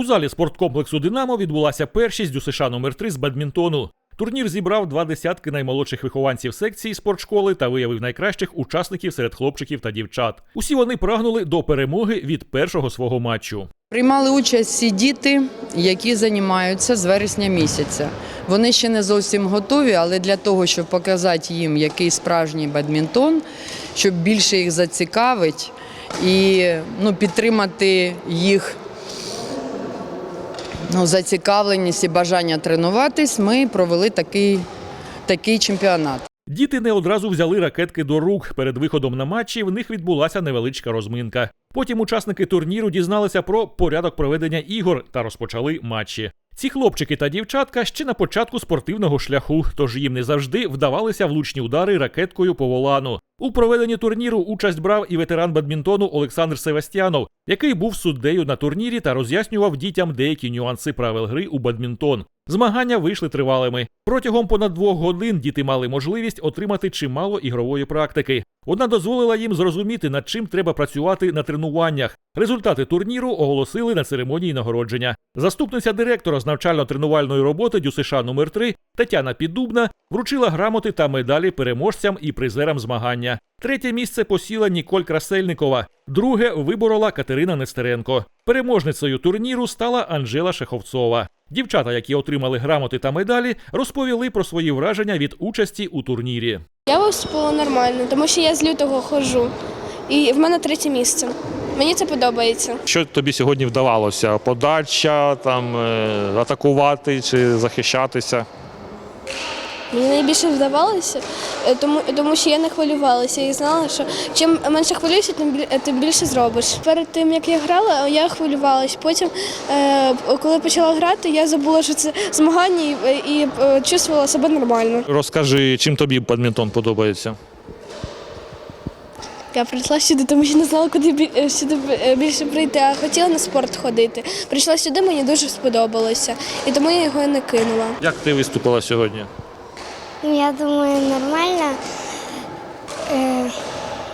У залі спорткомплексу Динамо відбулася першість у США номер 3 з бадмінтону. Турнір зібрав два десятки наймолодших вихованців секції спортшколи та виявив найкращих учасників серед хлопчиків та дівчат. Усі вони прагнули до перемоги від першого свого матчу. Приймали участь всі діти, які займаються з вересня місяця. Вони ще не зовсім готові, але для того, щоб показати їм, який справжній бадмінтон, щоб більше їх зацікавить і ну, підтримати їх ну, зацікавленість і бажання тренуватись, ми провели такий, такий чемпіонат. Діти не одразу взяли ракетки до рук. Перед виходом на матчі в них відбулася невеличка розминка. Потім учасники турніру дізналися про порядок проведення ігор та розпочали матчі. Ці хлопчики та дівчатка ще на початку спортивного шляху, тож їм не завжди вдавалися влучні удари ракеткою по волану. У проведенні турніру участь брав і ветеран бадмінтону Олександр Севастьянов, який був суддею на турнірі та роз'яснював дітям деякі нюанси правил гри у бадмінтон. Змагання вийшли тривалими. Протягом понад двох годин діти мали можливість отримати чимало ігрової практики. Вона дозволила їм зрозуміти, над чим треба працювати на тренуваннях. Результати турніру оголосили на церемонії нагородження. Заступниця директора з навчально-тренувальної роботи ДЮСШ номер 3 Тетяна Піддубна вручила грамоти та медалі переможцям і призерам змагання. Третє місце посіла Ніколь Красельникова. Друге виборола Катерина Нестеренко. Переможницею турніру стала Анжела Шеховцова. Дівчата, які отримали грамоти та медалі, розповіли про свої враження від участі у турнірі. Я виступила нормально, тому що я з лютого ходжу. І в мене третє місце. Мені це подобається. Що тобі сьогодні вдавалося? Подача, там, е, атакувати чи захищатися? Мені найбільше вдавалося, е, тому, тому що я не хвилювалася і знала, що чим менше хвилюєшся, тим, е, тим більше зробиш. Перед тим як я грала, я хвилювалася. Потім, е, коли почала грати, я забула, що це змагання і, і чувствувала себе нормально. Розкажи, чим тобі бадмінтон подобається? Я прийшла сюди, тому що не знала, куди сюди більше прийти, а хотіла на спорт ходити. Прийшла сюди, мені дуже сподобалося, і тому я його не кинула. Як ти виступила сьогодні? Я думаю, нормально. Э,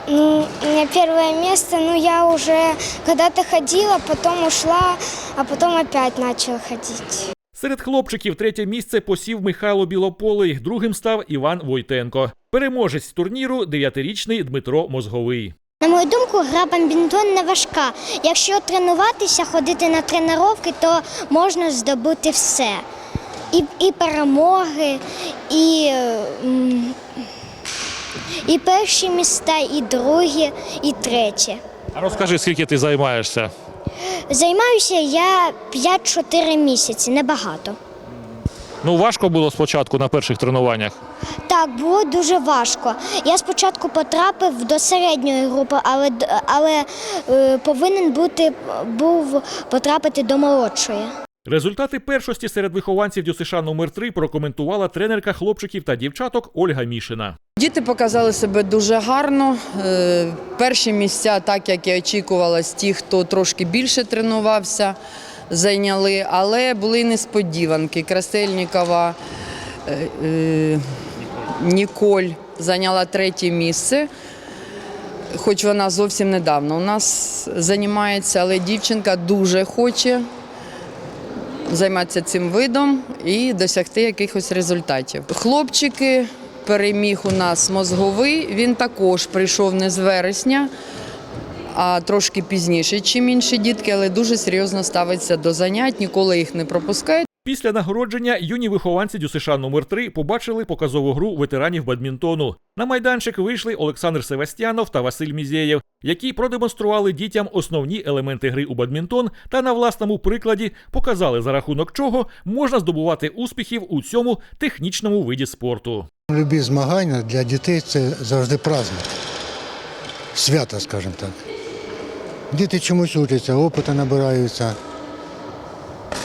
ну, у меня первое место, но я уже когда-то ходила, потом ушла, а потом опять начала ходить. Серед хлопчиків третє місце посів Михайло Білополий, другим став Іван Войтенко. Переможець турніру дев'ятирічний Дмитро Мозговий. На мою думку, гра бадмінтон не важка. Якщо тренуватися, ходити на тренування, то можна здобути все. І, і перемоги, і, і перші міста, і другі, і треті. А розкажи, скільки ти займаєшся? Займаюся я 5-4 місяці, небагато. Ну, важко було спочатку на перших тренуваннях. Так, було дуже важко. Я спочатку потрапив до середньої групи, але, але е, повинен бути був потрапити до молодшої. Результати першості серед вихованців ДЮСШ номер 3 прокоментувала тренерка хлопчиків та дівчаток Ольга Мішина. Діти показали себе дуже гарно. Е, Перші місця, так як і очікувалось, ті, хто трошки більше тренувався, зайняли, але були несподіванки. Красельникова е, е, Ніколь зайняла третє місце. Хоч вона зовсім недавно у нас займається, але дівчинка дуже хоче займатися цим видом і досягти якихось результатів. Хлопчики переміг у нас мозговий. Він також прийшов не з вересня, а трошки пізніше, ніж інші дітки, але дуже серйозно ставиться до занять, ніколи їх не пропускає. Після нагородження юні вихованці ДЮСШ номер 3 побачили показову гру ветеранів бадмінтону. На майданчик вийшли Олександр Севастьянов та Василь Мізєєв, які продемонстрували дітям основні елементи гри у бадмінтон та на власному прикладі показали за рахунок чого можна здобувати успіхів у цьому технічному виді спорту. Любі змагання для дітей це завжди праздник. Свято, скажімо так. Діти чомусь учаться, опиту набираються.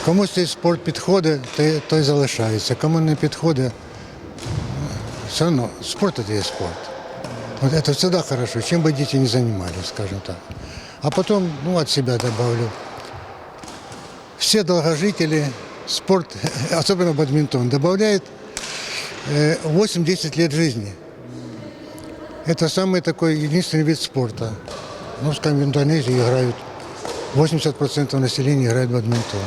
Комусь цей спорт підходить, той, той залишається. Кому не підходить, все одно спорт це є спорт. Вот это всегда хорошо, чем бы дети не занимались, скажем так. А потом, ну, от себя добавлю. Все долгожители, спорт, особенно бадминтон, добавляет э, 8-10 лет жизни. Это самый такой единственный вид спорта. Ну, скажем, в Индонезии играют 80% населения играет в бадминтон.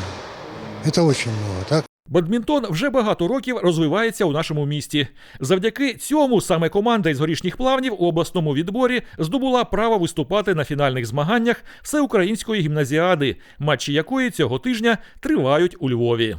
Это дуже много, так? Бадмінтон вже багато років розвивається у нашому місті. Завдяки цьому саме команда із горішніх плавнів у обласному відборі здобула право виступати на фінальних змаганнях всеукраїнської гімназіади, матчі якої цього тижня тривають у Львові.